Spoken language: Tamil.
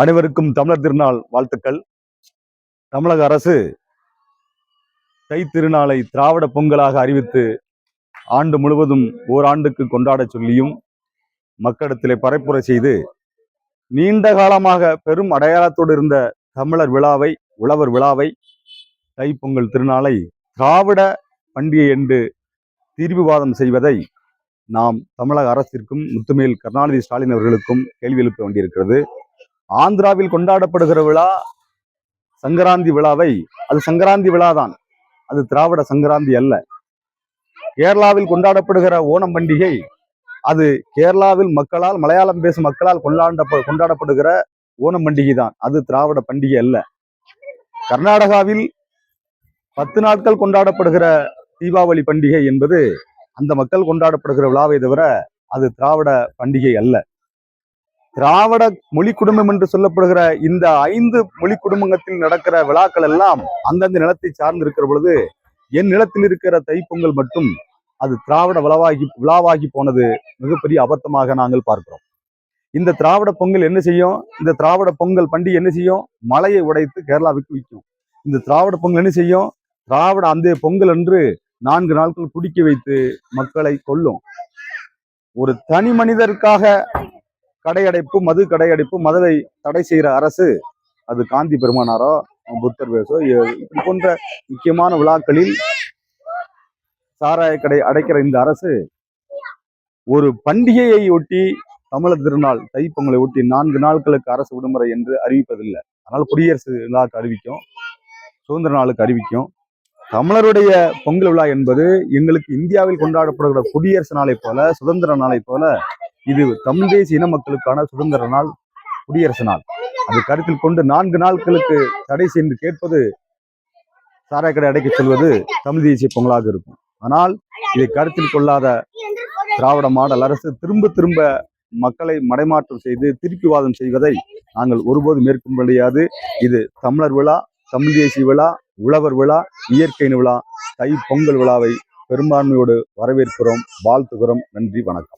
அனைவருக்கும் தமிழர் திருநாள் வாழ்த்துக்கள். தமிழக அரசு தை திருநாளை திராவிட பொங்கலாக அறிவித்து ஆண்டு முழுவதும் ஓராண்டுக்கு கொண்டாடச் சொல்லியும் மக்களிடத்திலே பரப்புரை செய்து நீண்ட காலமாக பெரும் அடையாளத்தோடு இருந்த தமிழர் விழாவை உழவர் விழாவை தைப்பொங்கல் திருநாளை திராவிட பண்டிகை என்று தீர்வுவாதம் செய்வதை நாம் தமிழக அரசிற்கும் முத்துமேல் கருணாநிதி ஸ்டாலின் அவர்களுக்கும் கேள்வி எழுப்ப வேண்டியிருக்கிறது. ஆந்திராவில் கொண்டாடப்படுகிற விழா சங்கராந்தி விழாவை அது சங்கராந்தி விழாதான். அது திராவிட சங்கராந்தி அல்ல. கேரளாவில் கொண்டாடப்படுகிற ஓணம் பண்டிகை அது கேரளாவில் மக்களால் மலையாளம் பேசும் மக்களால் கொண்டாட கொண்டாடப்படுகிற ஓணம் பண்டிகை தான் அது திராவிட பண்டிகை அல்ல. கர்நாடகாவில் பத்து நாட்கள் கொண்டாடப்படுகிற தீபாவளி பண்டிகை என்பது அந்த மக்கள் கொண்டாடப்படுகிற விழாவை தவிர அது திராவிட பண்டிகை அல்ல. திராவிட மொழி குடும்பம் என்று சொல்லப்படுகிற இந்த ஐந்து மொழி குடும்பத்தில் நடக்கிற விழாக்கள் எல்லாம் அந்தந்த நிலத்தை சார்ந்து இருக்கிற பொழுது என் நிலத்தில் இருக்கிற தைப்பொங்கல் மட்டும் அது திராவிட விழாவாகி விழாவாகி போனது மிகப்பெரிய அபத்தமாக நாங்கள் பார்க்கிறோம். இந்த திராவிட பொங்கல் என்ன செய்யும்? இந்த திராவிட பொங்கல் பண்டிகை என்ன செய்யும்? மலையை உடைத்து கேரளாவுக்கு விற்கும். இந்த திராவிட பொங்கல் என்ன செய்யும்? திராவிட அந்த பொங்கல் என்று நான்கு நாட்கள் குடிக்க வைத்து மக்களை கொல்லும். ஒரு தனி மனிதருக்காக கடையடைப்பு மது கடையடைப்பு மதுவை தடை செய்கிற அரசு அது காந்தி பெருமானாரோ புத்தர் வேசோ இது இப்படி போன்ற முக்கியமான விழாக்களில் சாராய கடை அடைக்கிற இந்த அரசு ஒரு பண்டிகையை ஒட்டி தமிழர் திருநாள் தைப்பொங்கலை ஒட்டி நான்கு நாட்களுக்கு அரசு விடுமுறை என்று அறிவிப்பதில்லை. அதனால் குடியரசு விழாக்கு அறிவிக்கும் சுதந்திர நாளுக்கு அறிவிக்கும். தமிழருடைய பொங்கல் விழா என்பது எங்களுக்கு இந்தியாவில் கொண்டாடப்படுகிற குடியரசு நாளை போல சுதந்திர நாளை போல இது தமிழ் தேசிய இன மக்களுக்கான சுதந்திர நாள் குடியரசு நாள். அது கருத்தில் கொண்டு நான்கு நாட்களுக்கு தடை சென்று கேட்பது சாராய கடை அடைக்க சொல்வது தமிழ் தேசிய பொங்கலாக இருக்கும். ஆனால் இதை கருத்தில் கொள்ளாத திராவிட மாடல் அரசு திரும்ப திரும்ப மக்களை மடைமாற்றம் செய்து திருப்பிவாதம் செய்வதை நாங்கள் ஒருபோதும் மேற்கொள்ள முடியாது. இது தமிழர் விழா தமிழ் தேசிய விழா உழவர் விழா இயற்கை விழா தை பொங்கல் விழாவை பெரும்பான்மையோடு வரவேற்கிறோம். வாழ்த்துகிறோம். நன்றி வணக்கம்.